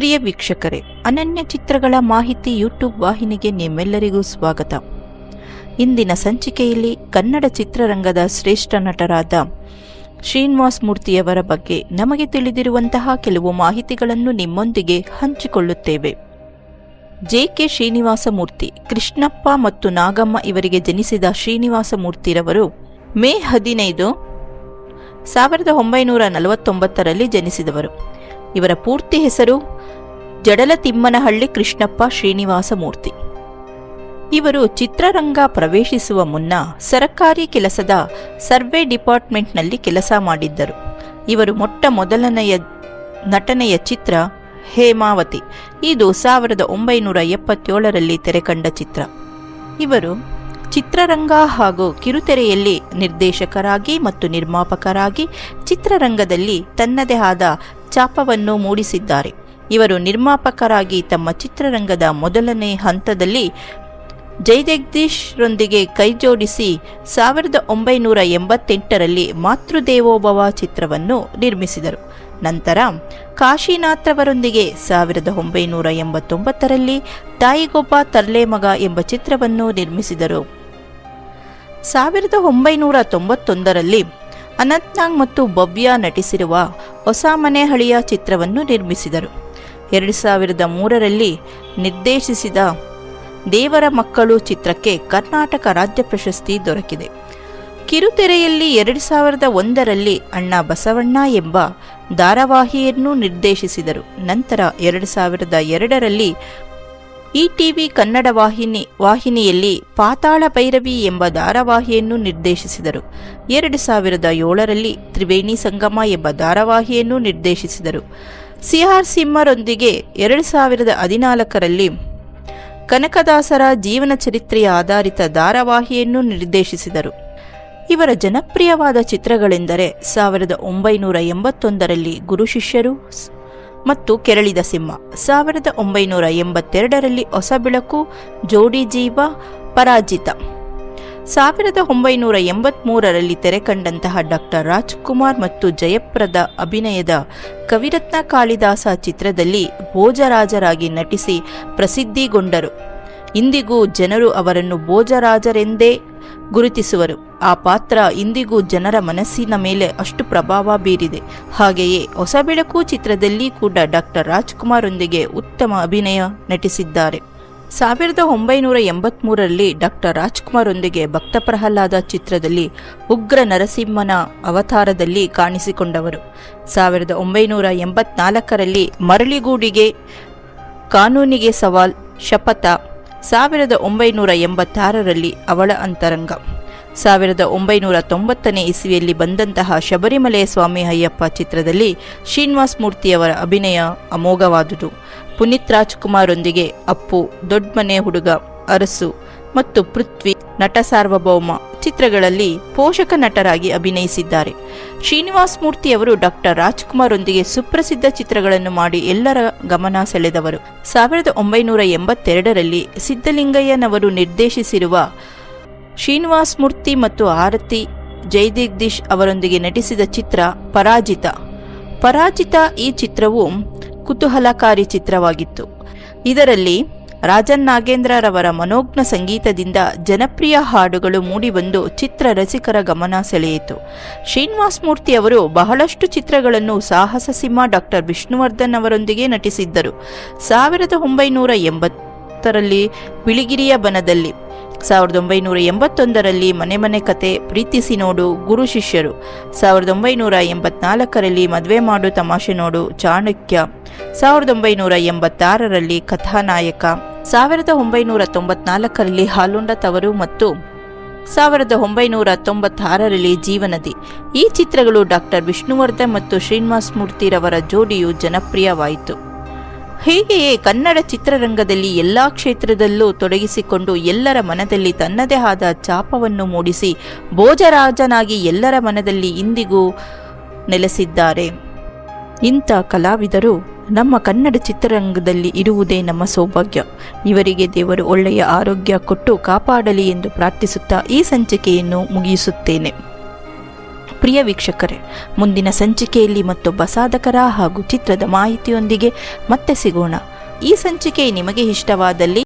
ಪ್ರಿಯ ವೀಕ್ಷಕರೇ, ಅನನ್ಯ ಚಿತ್ರಗಳ ಮಾಹಿತಿ ಯೂಟ್ಯೂಬ್ ವಾಹಿನಿಗೆ ನಿಮ್ಮೆಲ್ಲರಿಗೂ ಸ್ವಾಗತ. ಇಂದಿನ ಸಂಚಿಕೆಯಲ್ಲಿ ಕನ್ನಡ ಚಿತ್ರರಂಗದ ಶ್ರೇಷ್ಠ ನಟರಾದ ಶ್ರೀನಿವಾಸ್ ಮೂರ್ತಿಯವರ ಬಗ್ಗೆ ನಮಗೆ ತಿಳಿದಿರುವಂತಹ ಕೆಲವು ಮಾಹಿತಿಗಳನ್ನು ನಿಮ್ಮೊಂದಿಗೆ ಹಂಚಿಕೊಳ್ಳುತ್ತೇವೆ. ಜೆ ಕೆ ಶ್ರೀನಿವಾಸ ಮೂರ್ತಿ, ಕೃಷ್ಣಪ್ಪ ಮತ್ತು ನಾಗಮ್ಮ ಇವರಿಗೆ ಜನಿಸಿದ ಶ್ರೀನಿವಾಸ ಮೂರ್ತಿರವರು ಮೇ ಹದಿನೈದು, ಸಾವಿರದ ಒಂಬೈನೂರ ನಲವತ್ತೊಂಬತ್ತರಲ್ಲಿ ಜನಿಸಿದವರು. ಇವರ ಪೂರ್ತಿ ಹೆಸರು ಜಡಲತಿಮ್ಮನಹಳ್ಳಿ ಕೃಷ್ಣಪ್ಪ ಶ್ರೀನಿವಾಸ ಮೂರ್ತಿ ಇವರು ಚಿತ್ರರಂಗ ಪ್ರವೇಶಿಸುವ ಮುನ್ನ ಸರಕಾರಿ ಕೆಲಸದ ಸರ್ವೆ ಡಿಪಾರ್ಟ್ಮೆಂಟ್ನಲ್ಲಿ ಕೆಲಸ ಮಾಡಿದ್ದರು. ಇವರು ಮೊಟ್ಟ ಮೊದಲನೆಯ ನಟನೆಯ ಚಿತ್ರ ಹೇಮಾವತಿ. ಇದು ಸಾವಿರದ ಒಂಬೈನೂರ ಎಪ್ಪತ್ತೇಳರಲ್ಲಿ ತೆರೆಕಂಡ ಚಿತ್ರ. ಇವರು ಚಿತ್ರರಂಗ ಹಾಗೂ ಕಿರುತೆರೆಯಲ್ಲಿ ನಿರ್ದೇಶಕರಾಗಿ ಮತ್ತು ನಿರ್ಮಾಪಕರಾಗಿ ಚಿತ್ರರಂಗದಲ್ಲಿ ತನ್ನದೇ ಆದ ಚಾಪವನ್ನು ಮೂಡಿಸಿದ್ದಾರೆ. ಇವರು ನಿರ್ಮಾಪಕರಾಗಿ ತಮ್ಮ ಚಿತ್ರರಂಗದ ಮೊದಲನೇ ಹಂತದಲ್ಲಿ ಜಯಜಗದೀಶ್ರೊಂದಿಗೆ ಕೈಜೋಡಿಸಿ ಸಾವಿರದ ಒಂಬೈನೂರ ಎಂಬತ್ತೆಂಟರಲ್ಲಿ ಮಾತೃದೇವೋಭವ ಚಿತ್ರವನ್ನು ನಿರ್ಮಿಸಿದರು. ನಂತರ ಕಾಶಿನಾಥ್ರವರೊಂದಿಗೆ ಸಾವಿರದ ಒಂಬೈನೂರ ಎಂಬತ್ತೊಂಬತ್ತರಲ್ಲಿ ತಾಯಿಗೊಬ್ಬ ತರ್ಲೆ ಮಗ ಎಂಬ ಚಿತ್ರವನ್ನು ನಿರ್ಮಿಸಿದರು. ಸಾವಿರದ ಒಂಬೈನೂರ ತೊಂಬತ್ತೊಂದರಲ್ಲಿ ಅನಂತ್ನಾಗ್ ಮತ್ತು ಭವ್ಯ ನಟಿಸಿರುವ ಹೊಸ ಮನೆಹಳಿಯ ಚಿತ್ರವನ್ನು ನಿರ್ಮಿಸಿದರು. ಎರಡು ಸಾವಿರದ ಮೂರರಲ್ಲಿ ನಿರ್ದೇಶಿಸಿದ ದೇವರ ಮಕ್ಕಳು ಚಿತ್ರಕ್ಕೆ ಕರ್ನಾಟಕ ರಾಜ್ಯ ಪ್ರಶಸ್ತಿ ದೊರಕಿದೆ. ಕಿರುತೆರೆಯಲ್ಲಿ ಎರಡು ಸಾವಿರದ ಒಂದರಲ್ಲಿ ಅಣ್ಣ ಬಸವಣ್ಣ ಎಂಬ ಧಾರಾವಾಹಿಯನ್ನು ನಿರ್ದೇಶಿಸಿದರು. ನಂತರ ಎರಡು ಸಾವಿರದ ಎರಡರಲ್ಲಿ ಈ ಟಿವಿ ಕನ್ನಡ ವಾಹಿನಿ ವಾಹಿನಿಯಲ್ಲಿ ಪಾತಾಳ ಭೈರವಿ ಎಂಬ ಧಾರಾವಾಹಿಯನ್ನು ನಿರ್ದೇಶಿಸಿದರು. ಎರಡು ಸಾವಿರದ ಏಳರಲ್ಲಿ ತ್ರಿವೇಣಿ ಸಂಗಮ ಎಂಬ ಧಾರಾವಾಹಿಯನ್ನು ನಿರ್ದೇಶಿಸಿದರು. ಸಿಆರ್ ಸಿಂಹರೊಂದಿಗೆ ಎರಡು ಸಾವಿರದ ಹದಿನಾಲ್ಕರಲ್ಲಿ ಕನಕದಾಸರ ಜೀವನ ಚರಿತ್ರೆಯ ಆಧಾರಿತ ಧಾರಾವಾಹಿಯನ್ನು ನಿರ್ದೇಶಿಸಿದರು. ಇವರ ಜನಪ್ರಿಯವಾದ ಚಿತ್ರಗಳೆಂದರೆ ಸಾವಿರದ ಒಂಬೈನೂರ ಎಂಬತ್ತೊಂದರಲ್ಲಿ ಗುರು ಶಿಷ್ಯರು ಮತ್ತು ಕೆರಳಿದ ಸಿಂಹ. ಸಾವಿರದ ಒಂಬೈನೂರ ಎಂಬತ್ತೆರಡರಲ್ಲಿ ಹೊಸ ಬೆಳಕು, ಜೋಡಿ ಜೀವ, ಪರಾಜಿತ. ಸಾವಿರದ ಒಂಬೈನೂರ ಎಂಬತ್ಮೂರರಲ್ಲಿ ತೆರೆಕಂಡಂತಹ ಡಾಕ್ಟರ್ ರಾಜ್ಕುಮಾರ್ ಮತ್ತು ಜಯಪ್ರದ ಅಭಿನಯದ ಕವಿರತ್ನ ಕಾಳಿದಾಸ ಚಿತ್ರದಲ್ಲಿ ಭೋಜರಾಜರಾಗಿ ನಟಿಸಿ ಪ್ರಸಿದ್ಧಿಗೊಂಡರು. ಇಂದಿಗೂ ಜನರು ಅವರನ್ನು ಭೋಜರಾಜರೆಂದೇ ಗುರುತಿಸುವರು. ಆ ಪಾತ್ರ ಇಂದಿಗೂ ಜನರ ಮನಸ್ಸಿನ ಮೇಲೆ ಅಷ್ಟು ಪ್ರಭಾವ ಬೀರಿದೆ. ಹಾಗೆಯೇ ಹೊಸ ಬೆಳಕು ಚಿತ್ರದಲ್ಲಿ ಕೂಡ ಡಾಕ್ಟರ್ ರಾಜ್ಕುಮಾರ್ರೊಂದಿಗೆ ಉತ್ತಮ ಅಭಿನಯ ನಟಿಸಿದ್ದಾರೆ. ಸಾವಿರದ ಒಂಬೈನೂರ ಎಂಬತ್ಮೂರರಲ್ಲಿ ಡಾಕ್ಟರ್ ರಾಜ್ಕುಮಾರ್ರೊಂದಿಗೆ ಭಕ್ತ ಪ್ರಹ್ಲಾದ ಚಿತ್ರದಲ್ಲಿ ಉಗ್ರ ನರಸಿಂಹನ ಅವತಾರದಲ್ಲಿ ಕಾಣಿಸಿಕೊಂಡವರು. ಸಾವಿರದ ಒಂಬೈನೂರ ಎಂಬತ್ನಾಲ್ಕರಲ್ಲಿ ಮರಳಿಗೂಡಿಗೆ ಕಾನೂನಿಗೆ ಸವಾಲ್, ಶಪಥ. ಸಾವಿರದ ಒಂಬೈನೂರ ಎಂಬತ್ತಾರರಲ್ಲಿ ಅವಳ ಅಂತರಂಗ. ಸಾವಿರದ ಒಂಬೈನೂರ ತೊಂಬತ್ತನೇ ಇಸವಿಯಲ್ಲಿ ಬಂದಂತಹ ಶಬರಿಮಲೆ ಸ್ವಾಮಿ ಅಯ್ಯಪ್ಪ ಚಿತ್ರದಲ್ಲಿ ಶ್ರೀನಿವಾಸ್ ಮೂರ್ತಿಯವರ ಅಭಿನಯ ಅಮೋಘವಾದುದು. ಪುನೀತ್ ರಾಜ್ಕುಮಾರೊಂದಿಗೆ ಅಪ್ಪು ದೊಡ್ಮನೆ ಹುಡುಗ, ಅರಸು ಮತ್ತು ಪೃಥ್ವಿ ನಟ ಸಾರ್ವಭೌಮ ಚಿತ್ರಗಳಲ್ಲಿ ಪೋಷಕ ನಟರಾಗಿ ಅಭಿನಯಿಸಿದ್ದಾರೆ. ಶ್ರೀನಿವಾಸ್ ಮೂರ್ತಿಯವರು ಡಾಕ್ಟರ್ ರಾಜ್ಕುಮಾರೊಂದಿಗೆ ಸುಪ್ರಸಿದ್ಧ ಚಿತ್ರಗಳನ್ನು ಮಾಡಿ ಎಲ್ಲರ ಗಮನ ಸೆಳೆದವರು. ಸಾವಿರದ ಒಂಬೈನೂರ ಎಂಬತ್ತೆರಡರಲ್ಲಿ ಸಿದ್ದಲಿಂಗಯ್ಯನವರು ನಿರ್ದೇಶಿಸಿರುವ ಶ್ರೀನಿವಾಸ್ ಮೂರ್ತಿ ಮತ್ತು ಆರತಿ ಜಯದಿಗ್ದೀಶ್ ಅವರೊಂದಿಗೆ ನಟಿಸಿದ ಚಿತ್ರ ಪರಾಜಿತ. ಪರಾಜಿತ ಈ ಚಿತ್ರವು ಕುತೂಹಲಕಾರಿ ಚಿತ್ರವಾಗಿತ್ತು. ಇದರಲ್ಲಿ ರಾಜನ್ ನಾಗೇಂದ್ರರವರ ಮನೋಜ್ಞ ಸಂಗೀತದಿಂದ ಜನಪ್ರಿಯ ಹಾಡುಗಳು ಮೂಡಿಬಂದು ಚಿತ್ರ ರಸಿಕರ ಗಮನ ಸೆಳೆಯಿತು. ಶ್ರೀನಿವಾಸ್ ಮೂರ್ತಿ ಅವರು ಬಹಳಷ್ಟು ಚಿತ್ರಗಳನ್ನು ಸಾಹಸ ಸಿಂಹ ಡಾಕ್ಟರ್ ವಿಷ್ಣುವರ್ಧನ್ ಅವರೊಂದಿಗೆ ನಟಿಸಿದ್ದರು. ಸಾವಿರದ ಒಂಬೈನೂರ ಎಂಬತ್ತರಲ್ಲಿ ಬಿಳಿಗಿರಿಯ ಬನದಲ್ಲಿ ಸಾವಿರದ ಒಂಬೈನೂರ ಎಂಬತ್ತೊಂದರಲ್ಲಿ ಮನೆ ಮನೆ ಕತೆ ಪ್ರೀತಿಸಿ ನೋಡು ಗುರು ಶಿಷ್ಯರು. ಸಾವಿರದ ಒಂಬೈನೂರ ಎಂಬತ್ನಾಲ್ಕರಲ್ಲಿ ಮದುವೆ ಮಾಡು ತಮಾಷೆ ನೋಡು ಚಾಣಕ್ಯ. ಸಾವಿರದ ಒಂಬೈನೂರ ಎಂಬತ್ತಾರರಲ್ಲಿ ಕಥಾನಾಯಕ. ಸಾವಿರದ ಒಂಬೈನೂರ ತೊಂಬತ್ನಾಲ್ಕರಲ್ಲಿ ಹಾಲುಂಡ ತವರು ಮತ್ತು ಸಾವಿರದ ಒಂಬೈನೂರ ತೊಂಬತ್ತಾರರಲ್ಲಿ ಜೀವನದಿ. ಈ ಚಿತ್ರಗಳು ಡಾಕ್ಟರ್ ವಿಷ್ಣುವರ್ಧನ್ ಮತ್ತು ಶ್ರೀನಿವಾಸ್ ಮೂರ್ತಿರವರ ಜೋಡಿಯು ಜನಪ್ರಿಯವಾಯಿತು. ಹೀಗೆಯೇ ಕನ್ನಡ ಚಿತ್ರರಂಗದಲ್ಲಿ ಎಲ್ಲಾ ಕ್ಷೇತ್ರದಲ್ಲೂ ತೊಡಗಿಸಿಕೊಂಡು ಎಲ್ಲರ ಮನದಲ್ಲಿ ತನ್ನದೇ ಆದ ಚಾಪವನ್ನು ಮೂಡಿಸಿ ಭೋಜರಾಜನಾಗಿ ಎಲ್ಲರ ಮನದಲ್ಲಿ ಇಂದಿಗೂ ನೆಲೆಸಿದ್ದಾರೆ. ಇಂಥ ಕಲಾವಿದರು ನಮ್ಮ ಕನ್ನಡ ಚಿತ್ರರಂಗದಲ್ಲಿ ಇರುವುದೇ ನಮ್ಮ ಸೌಭಾಗ್ಯ. ಇವರಿಗೆ ದೇವರು ಒಳ್ಳೆಯ ಆರೋಗ್ಯ ಕೊಟ್ಟು ಕಾಪಾಡಲಿ ಎಂದು ಪ್ರಾರ್ಥಿಸುತ್ತಾ ಈ ಸಂಚಿಕೆಯನ್ನು ಮುಗಿಸುತ್ತೇನೆ. ಪ್ರಿಯ ವೀಕ್ಷಕರೇ, ಮುಂದಿನ ಸಂಚಿಕೆಯಲ್ಲಿ ಮತ್ತೊಬ್ಬ ಸಾಧಕರ ಹಾಗೂ ಚಿತ್ರದ ಮಾಹಿತಿಯೊಂದಿಗೆ ಮತ್ತೆ ಸಿಗೋಣ. ಈ ಸಂಚಿಕೆ ನಿಮಗೆ ಇಷ್ಟವಾದಲ್ಲಿ